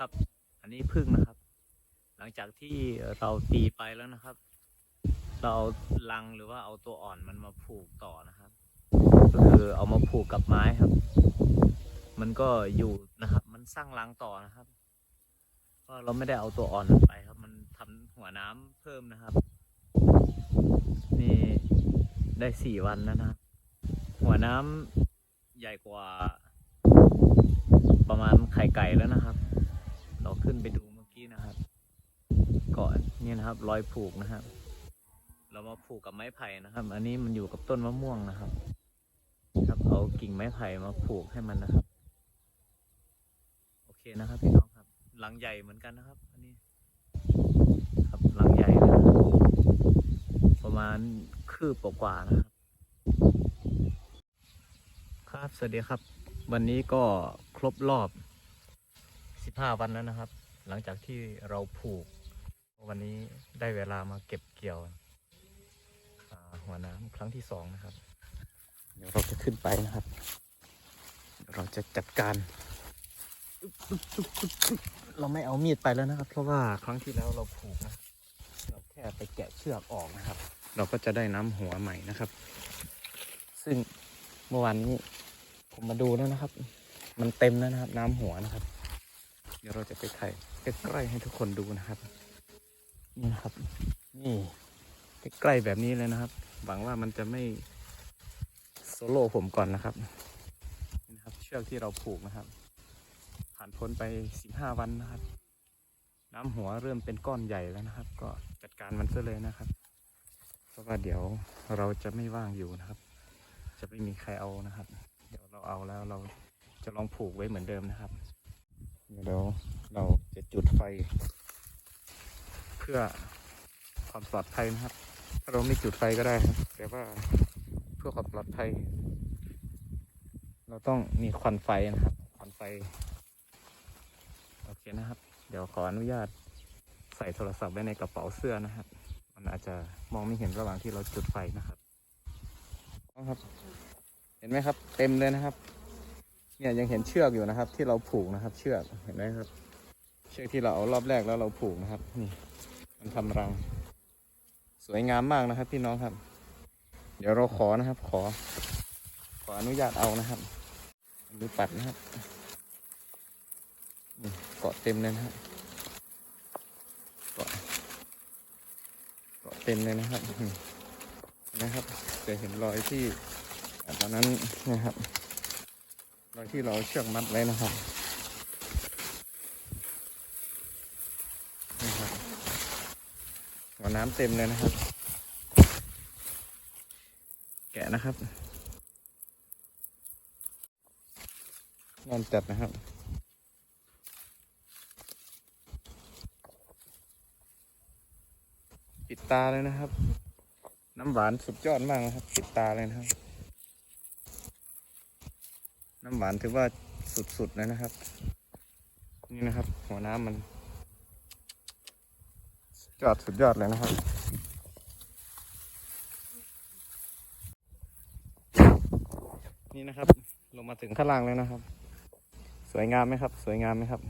ครับ อันนี้พึ่งนะครับ หลังจากที่เราตีไปแล้วนะครับ เราเอาลังหรือว่าเอาตัวอ่อนมันมาผูกต่อนะครับ ก็คือเอามาผูกกับไม้ครับ มันก็อยู่นะครับ มันสร้างรังต่อนะครับเพราะเราไม่ได้เอาตัวอ่อนมันไปครับ มันทำหัวน้ำเพิ่มนะครับ นี่ได้สี่วันแล้วนะหัวน้ำใหญ่กว่า ประมาณไข่ไก่แล้วนะครับ เราขึ้นไปดูเมื่อกี้นะครับก่อ นะครับ รอยผูกนะครับ เรามาผูกกับไม้ไผ่นะครับ อันนี้มันอยู่กับต้นมะม่วงนะครับ ครับเอากิ่งไม้ไผ่มาผูกให้มันนะครับ โอเคนะครับ พี่น้องครับ หลังใหญ่เหมือนกันนะครับ อันนี้ ครับหลังใหญ่นะครับประมาณคืบกว่าๆนะครับ ครับสวัสดีครับ วันนี้ก็ครบรอบ 15 วันแล้วนะครับ หลังจากที่เราผูก วันนี้ได้เวลามาเก็บเกี่ยวอ่าหัวน้ำครั้งที่สองนะครับ เดี๋ยวเราจะขึ้นไปนะครับเดี๋ยวเราจะจัดการ เราไม่เอามีดไปแล้วนะครับ เพราะว่าครั้งที่แล้วเราผูกนะ เราแค่ไปแกะเชือกออกนะครับ เราก็จะได้น้ำหัวใหม่นะครับ ซึ่งเมื่อวานนี้ผมมาดูแล้วนะครับ มันเต็มแล้วนะครับ น้ำหัวนะครับ เดี๋ยวเราจะไปถ่ายใกล้ๆให้ทุกคนดูนะครับ นี่นะครับ นี่ใกล้ๆแบบนี้เลยนะครับ หวังว่ามันจะไม่โซโล่ผมก่อนนะครับนี่นะครับ เชือกที่เราผูกนะครับ ผ่านพ้นไปสิบห้าวันนะครับ น้ำหัวเริ่มเป็นก้อนใหญ่แล้วนะครับ ก็จัดการมันซะเลยนะครับ เพราะว่าเดี๋ยวเราจะไม่ว่างอยู่นะครับ จะไม่มีใครเอานะครับ เดี๋ยวเราเอาแล้วเราจะลองผูกไว้เหมือนเดิมนะครับ เดี๋ยวเราจะจุดไฟ เพื่อความปลอดภัยนะครับ ถ้าเราไม่จุดไฟก็ได้ครับ แต่ว่าเพื่อความปลอดภัย เราต้องมีควันไฟนะครับควันไฟโอเคนะครับ เดี๋ยวขออนุญาตใส่โทรศัพท์ไว้ในกระเป๋าเสื้อนะครับ มันอาจจะมองไม่เห็นระหว่างที่เราจุดไฟนะครับครับ เห็นไหมครับ เต็มเลยนะครับ เนี่ยยังเห็นเชือกอยู่นะครับ ที่เราผูกนะครับ เชือกเห็นไหมครับ เชือกที่เราเอารอบแรกแล้วเราผูกนะครับ นี่ มันทำรัง สวยงามมากนะครับ พี่น้องครับ เดี๋ยวเราขอนะครับ ขอ ขออนุญาตเอานะครับดูปัดนะครับเกาะเต็มเลยนะครับเกาะเกาะเต็มเลยนะครับนะครับจะเห็นรอยที่ตอนนั้นนะครับรอยที่เราเชือกมัดไว้นะครับนี่ครับ หัวน้ำเต็มเลยนะครับ แกะนะครับนอนจัดนะครับปิดตาเลยนะครับ น้ำหวานสุดยอดมากนะครับปิดตาเลยนะครับ น้ำหวานถือว่าสุดๆเลยนะครับ นี่นะครับ หัวน้ำมัน ยอดสุดยอดเลยนะครับ นี่นะครับ ลงมาถึงข้างล่างแล้วนะครับ สวยงามไหมครับ สวยงามไหมครับ